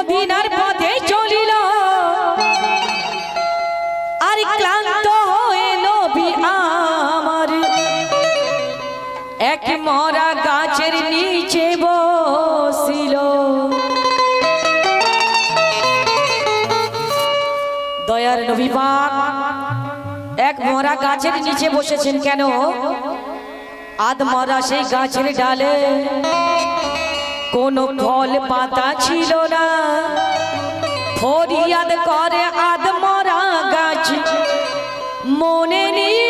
মদিনার পথে চলিল। আর ক্লান্ত হয়ে নবী আমার এক মরা গাছের নিচে বসিল। দয়ার নবী পাক, এক মরা গাছের নিচে বসেছেন কেন? আদ মরা সেই গাছের ডালে। কোনো ফল পাতা ছিল না। ফরিয়াদ করে আদমরা গাছ। মনে নিয়ে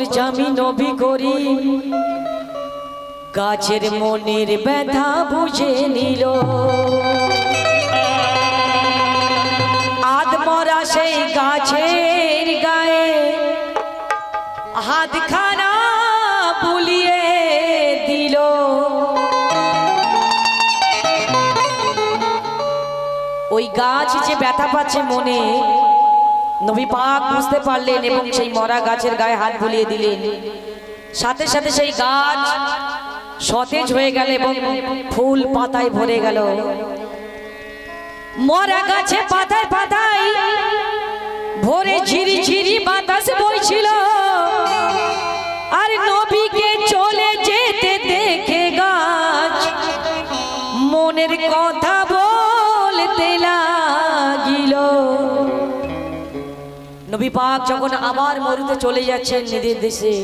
অন্তর জামি করি। গাছের মনের ব্যথা বুঝে নিল। আদমরা সেই গাছের গায়ে হাতখানা ওই গাছ যে ব্যথা পাচ্ছে মনে নবী পাক বুঝতে পারলেন এবং সেই মরা গাছের গায়ে হাত বুলিয়ে দিলেন। সাথে সাথে সেই গাছ সতেজ হয়ে গেল এবং ফুল পাতায় ভরে গেল। মরা গাছে পাতায় পাতায় ভোরে ঝিরি ঝিরি বাতাস বইছিল। আর নবীকে চলে নবী পাক যখন আবার মরুতে চলে যাচ্ছেন নিজের দেশে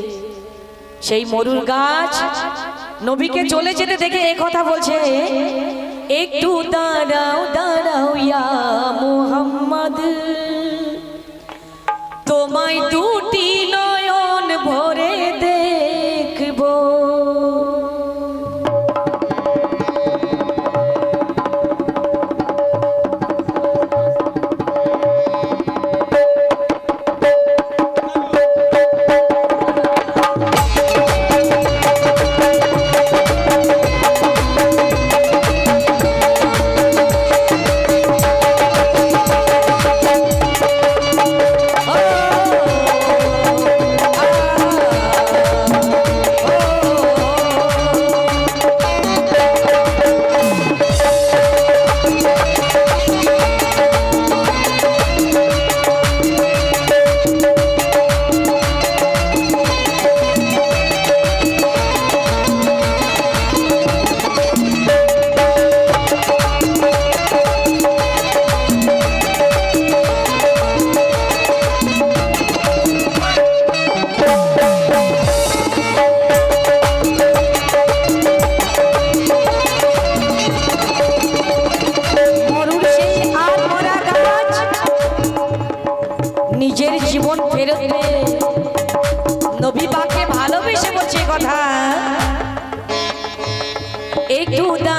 সেই মরুর গাছ নবীকে চলে যেতে দেখে এ কথা বলছে, একটু দাঁড়াও দাঁড়াও ইয়া মোহাম্মদ। ফেরত নবী পাকে ভালোবেসে বলছে কথা। একটু দা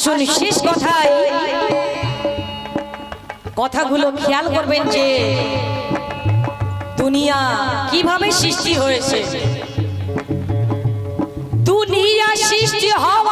শুনি শেষ কথায় কথাগুলো খেয়াল করবেন যে দুনিয়া কীভাবে সৃষ্টি হয়েছে? দুনিয়া সৃষ্টি হওয়া